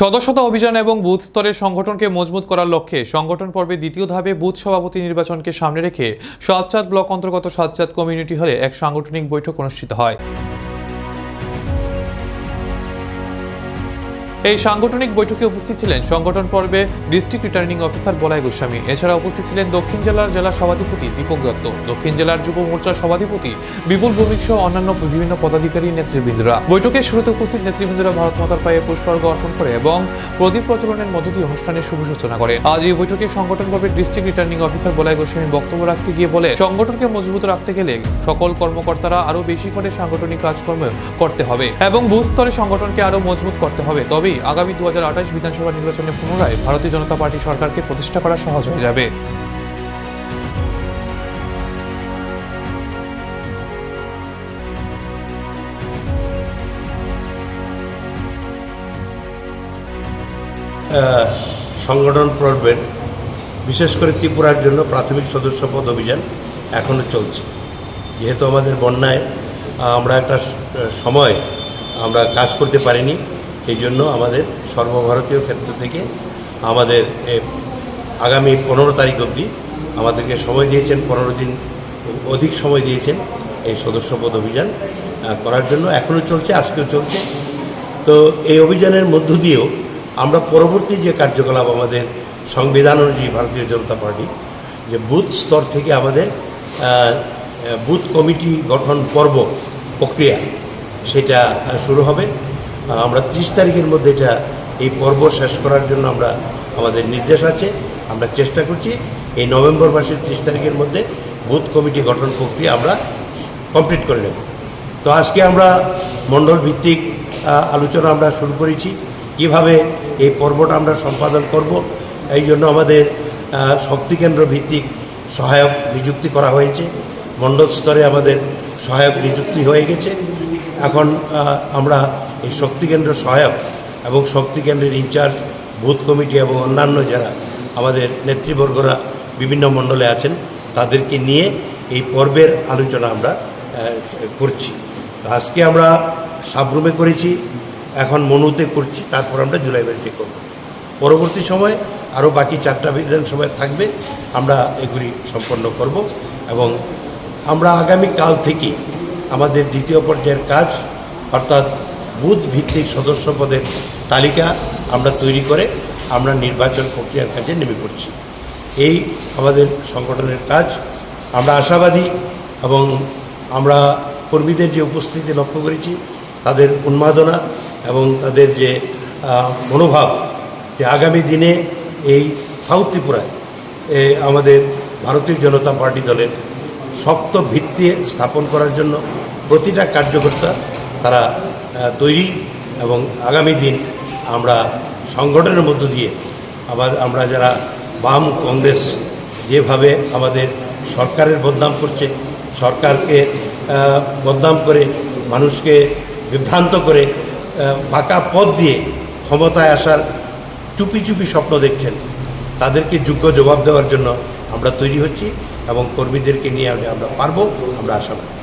সদস্যতা অভিযান এবং বুথ স্তরের সংগঠনকে মজবুত করার লক্ষ্যে সংগঠন পর্বে দ্বিতীয় ধাপে বুথ সভাপতি নির্বাচনকে সামনে রেখে সাতচাঁদ ব্লক অন্তর্গত সাতচাঁদ কমিউনিটি হলে এক সাংগঠনিক বৈঠক অনুষ্ঠিত হয়। এই সাংগঠনিক বৈঠকে উপস্থিত ছিলেন সংগঠন পর্বে ডিস্ট্রিক্ট রিটার্নিং অফিসার বলাই গোস্বামী। এছাড়া উপস্থিত ছিলেন দক্ষিণ জেলার জেলা সভাধিপতি দীপক দত্ত, দক্ষিণ জেলার যুব মোর্চার সভাধিপতি বিপুল ভৌমিক সহ অন্যান্য বিভিন্ন পদাধিকারী নেতৃবৃন্দরা। বৈঠকের শুরুতে উপস্থিত নেতৃবৃন্দরা ভারত মাতার পায়ে পুষ্পার্ঘ অর্পণ করে এবং প্রদীপ প্রচলনের মধ্য দিয়ে অনুষ্ঠানের শুভ সূচনা করেন আজ এই বৈঠকে সংগঠন পর্বে ডিস্ট্রিক্ট রিটার্নিং অফিসার বলাই গোস্বামী বক্তব্য রাখতে গিয়ে বলে, সংগঠনকে মজবুত রাখতে গেলে সকল কর্মকর্তারা আরও বেশি করে সাংগঠনিক কাজকর্ম করতে হবে এবং বুথ স্তরে সংগঠনকে আরও মজবুত করতে হবে। তবেই আগামী দু বিধানসভা নির্বাচনে পুনরায় ভারতীয় জনতা পার্টি সরকারকে প্রতিষ্ঠা করা সহজ হয়ে যাবে সংগঠন পর্বের বিশেষ করে ত্রিপুরার জন্য প্রাথমিক সদস্যপদ অভিযান এখনও চলছে। যেহেতু আমাদের বন্যায়, আমরা একটা সময় আমরা কাজ করতে পারিনি এই জন্য আমাদের সর্বভারতীয় ক্ষেত্র থেকে আমাদের আগামী পনেরো তারিখ অবধি আমাদেরকে সময় দিয়েছেন, পনেরো দিন অধিক সময় দিয়েছেন এই সদস্যপদ অভিযান করার জন্য এখনও চলছে, আজকেও চলছে। তো এই অভিযানের মধ্য দিয়েও আমরা পরবর্তী যে কার্যকলাপ আমাদের সংবিধান অনুযায়ী ভারতীয় জনতা পার্টি, যে বুথ স্তর থেকে আমাদের বুথ কমিটি গঠন পর্ব, প্রক্রিয়া, সেটা শুরু হবে। আমরা ত্রিশ তারিখের মধ্যে এটা, এই পর্ব শেষ করার জন্য আমরা আমাদের নির্দেশ আছে। আমরা চেষ্টা করছি, এই নভেম্বর মাসের ত্রিশ তারিখের মধ্যে বুথ কমিটি গঠন প্রক্রিয়া আমরা কমপ্লিট করে নেব। তো আজকে আমরা মণ্ডল ভিত্তিক আলোচনা আমরা শুরু করেছি, কীভাবে এই পর্বটা আমরা সম্পাদন করব, এই জন্য আমাদের শক্তিকেন্দ্র ভিত্তিক সহায়ক নিযুক্তি করা হয়েছে। মণ্ডল স্তরে আমাদের সহায়ক নিযুক্তি হয়ে গেছে। এখন আমরা এই শক্তিকেন্দ্র সহায়ক এবং শক্তিকেন্দ্রের ইনচার্জ বুথ কমিটি এবং অন্যান্য যারা আমাদের নেতৃবর্গরা বিভিন্ন মণ্ডলে আছেন, তাদেরকে নিয়ে এই পর্বের আলোচনা আমরা করছি। আজকে আমরা সাবরুমে করেছি, এখন মনুতে করছি, তারপর আমরা জুলাই বাড়িতে করব। পরবর্তী সময় আরও বাকি চারটা বিধানসভায় থাকবে, আমরা এগুলি সম্পন্ন করব এবং আমরা আগামী কাল থেকে আমাদের দ্বিতীয় পর্যায়ের কাজ, অর্থাৎ বুথ ভিত্তিক সদস্য পদের তালিকা আমরা তৈরি করে আমরা নির্বাচন প্রক্রিয়ার কাজে নেমে পড়ছি। এই আমাদের সংগঠনের কাজ। আমরা আশাবাদী এবং আমরা কর্মীদের যে উপস্থিতি লক্ষ্য করেছি, তাদের উন্মাদনা এবং তাদের যে মনোভাব যে আগামী দিনে এই সাউথ ত্রিপুরায় আমাদের ভারতীয় জনতা পার্টি দলের শক্ত ভিত্তি স্থাপন করার জন্য প্রতিটা কার্যকর্তা তারা তৈরি এবং আগামী দিন আমরা সংগঠনের মধ্য দিয়ে আবার আমরা যারা বাম কংগ্রেস যেভাবে আমাদের সরকারের বদনাম করছে, সরকারকে বদনাম করে, মানুষকে বিভ্রান্ত করে বাঁকা পথ দিয়ে ক্ষমতায় আসার চুপি চুপি স্বপ্ন দেখছেন, তাদেরকে যোগ্য জবাব দেওয়ার জন্য আমরা তৈরি হচ্ছি এবং কর্মীদেরকে নিয়ে আমরা পারব, আমরা আশাবাদী।